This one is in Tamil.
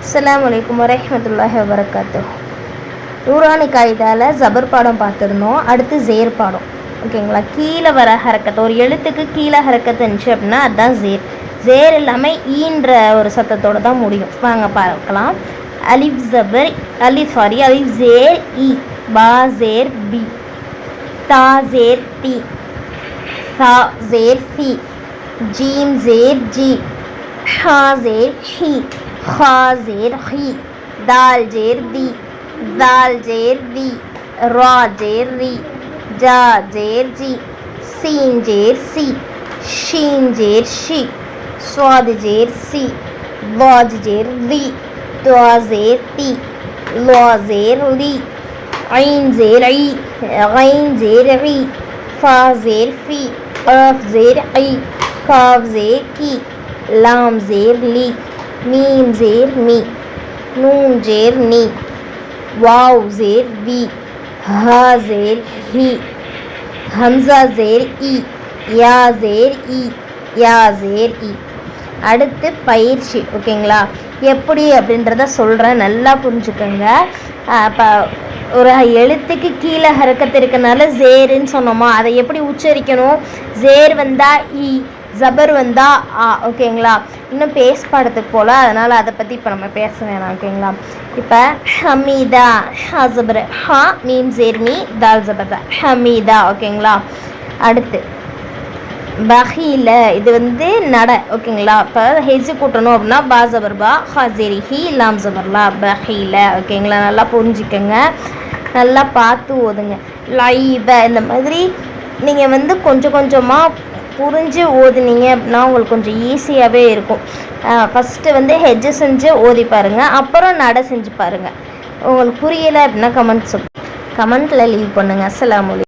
அஸ்லாம் வலைக்கம் வரமத்துல்லாஹி வபரகாத்து நூறானி காயிதால் ஜபர் பாடம் பார்த்துருந்தோம். அடுத்து ஜேர் பாடம். ஓகேங்களா? கீழே வர ஹரக்கத்தை ஒரு எழுத்துக்கு கீழே ஹரக்கத்து இருந்துச்சு அப்படின்னா அதுதான் ஜேர். ஜேர் இல்லாமல் ஈன்ற ஒரு சத்தத்தோடு தான் முடியும். வாங்க பார்க்கலாம். அலிஃப் ஜபர் அலி சாரி அலிஃப் ஜேர் இ பா ஜேர் பி. தா ஜேர் டி சா ஜேர் சி ஜீம் ஜேர் ஜி. ஹா ஜேர் ஹி. خا زیر خی، دال جیر دی، دال جیر دی، را جیر ری، جا جیر جی سین جیر سی، شین جیر شی، سواد جیر سی، واج جیر ری تو زیر تی لو زیر لی، عین زیر عی غین زیر عی فا زیر فی، قاف زیر عی کاف زیر کی، لام زیر لی۔ மீம் ஜேர் மீ நூன் ஜேர் நீ வாவ் ஜேர் வி ஹா ஜேர் ஹி ஹம்சா ஜேர் இ யா ஜேர் இ யா ஜேர் இ. அடுத்து பயிற்சி ஓகேங்களா? எப்படி அப்படின்றத சொல்கிறேன் நல்லா புரிஞ்சுக்கோங்க. இப்போ ஒரு எழுத்துக்கு கீழே ஹரக்கத்து இருக்கனால ஜேருன்னு சொன்னோமா? அதை எப்படி உச்சரிக்கணும்? ஜேர் வந்தால் இ ஜபர் வந்தால் ஆ ஓகேங்களா? இன்னும் பேஸ் பாடத்துக்கு போகல அதனால் அதை பற்றி இப்போ நம்ம பேச வேணாம் ஓகேங்களா? இப்போ ஹமீதா ஹா ஜபர் ஹா மீம் ஜேர்மி தால் ஜபர் தா. ஹமீதா ஓகேங்களா? அடுத்து பஹீல இது வந்து நட ஓகேங்களா? இப்போ ஹெஜ் கூட்டணும் அப்படின்னா பா ஜபர் பா ஹாஜிரி ஹி லாம் ஜபர்லா பஹீல ஓகேங்களா? நல்லா புரிஞ்சுக்கோங்க. நல்லா பார்த்து ஓதுங்க. லைவ இந்த மாதிரி நீங்கள் வந்து கொஞ்சம் கொஞ்சமாக புரிஞ்சு ஓதுனீங்க அப்படின்னா உங்களுக்கு கொஞ்சம் ஈஸியாகவே இருக்கும். ஃபஸ்ட்டு வந்து ஹெஜ்ஜு செஞ்சு ஓதி பாருங்கள் அப்புறம் நட செஞ்சு பாருங்கள் உங்களுக்கு புரியலை அப்படின்னா கமெண்ட் சொல் கமெண்ட்டில் லீவ் பண்ணுங்கள் அஸ்ஸலாமு